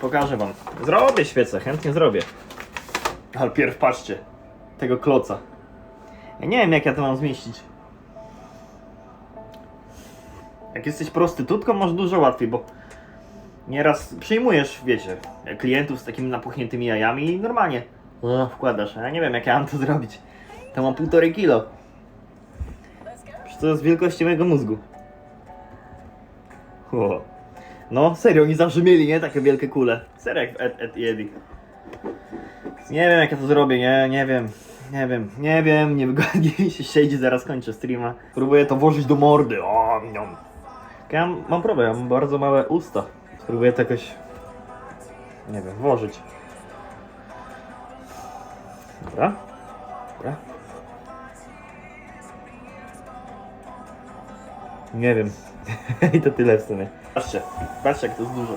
Pokażę wam. Zrobię świecę, chętnie zrobię. Ale pierw patrzcie. Tego kloca. Ja nie wiem jak ja to mam zmieścić. Jak jesteś prostytutką, masz dużo łatwiej, bo nieraz przyjmujesz, wiecie, klientów z takimi napuchniętymi jajami i normalnie o, wkładasz. Ja nie wiem jak ja mam to zrobić. To mam półtorej kilo. Przecież to jest wielkości mojego mózgu. O. No, serio, oni zawsze mieli, nie? Takie wielkie kule. Serio, jak w Ed, Ed i Eddie. Nie wiem, jak ja to zrobię, nie, nie wiem. Nie wiem, nie wiem, niewygodnie mi się siedzi, zaraz kończę streama. Próbuję to włożyć do mordy. O, no. Ja mam, mam problem, mam bardzo małe usta. Spróbuję to jakoś, nie wiem, włożyć. Dobra. Dobra. Nie wiem. I to tyle w sumie. Patrzcie, patrzcie jak to jest dużo.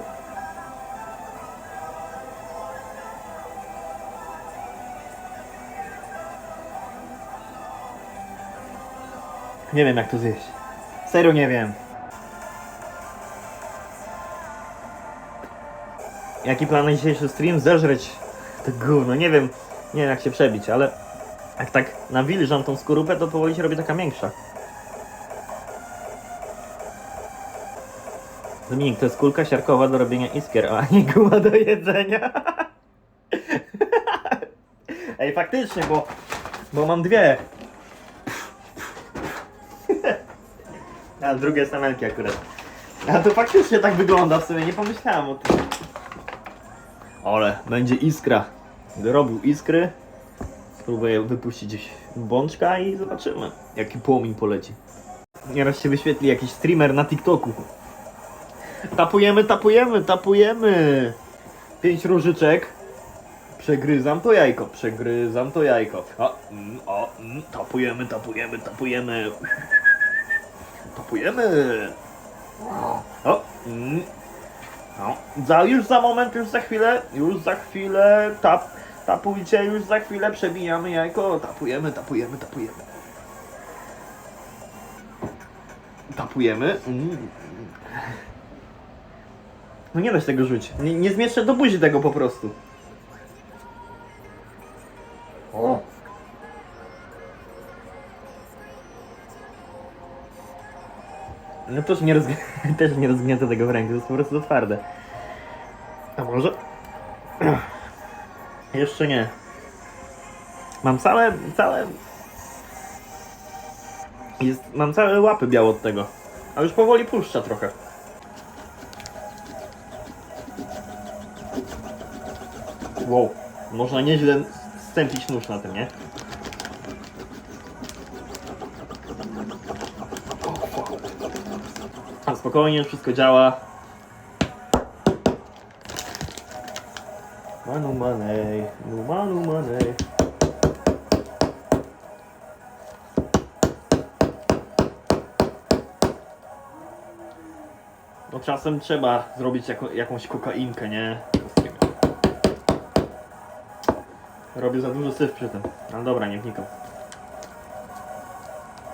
Nie wiem jak to zjeść. Serio nie wiem. Jaki plan na dzisiejszy stream? Zeżreć to gówno. Nie wiem, nie wiem jak się przebić, ale jak tak nawilżam tą skorupę, to powoli się robi taka większa. Dominik, to jest kulka siarkowa do robienia iskier, a nie guma do jedzenia. Ej, faktycznie, bo, bo mam dwie. A drugie stamelki akurat. A to faktycznie tak wygląda w sumie, nie pomyślałem o tym. Ale będzie iskra. Będę robił iskry. Spróbuję wypuścić gdzieś bączka i zobaczymy, jaki płomień poleci. Nieraz się wyświetli jakiś streamer na TikToku. Tapujemy, tapujemy, tapujemy. Pięć różyczek. Przegryzam to jajko, przegryzam to jajko. O, mm, o, mm, tapujemy, tapujemy, tapujemy. Tapujemy. O, mm. no. za, już za moment, już za chwilę, już za chwilę, tap, tapujcie, już za chwilę przebijamy jajko, tapujemy, tapujemy, tapujemy. Tapujemy. Mm. No nie da się tego rzucić. Nie, nie zmieszczę do buzi tego po prostu. O. No też nie, rozg... też nie rozgnięte tego w ręku, to jest po prostu twarde. A może? Jeszcze nie. Mam całe, całe... Jest, mam całe łapy białe od tego. A już powoli puszcza trochę. Wow, można nieźle stępić nóż na tym, nie? A spokojnie, wszystko działa. Manu manej, nu manu manej. No czasem trzeba zrobić jako, jakąś kokainkę, nie? Robię za dużo syf przy tym. Ale dobra, nie wnikam.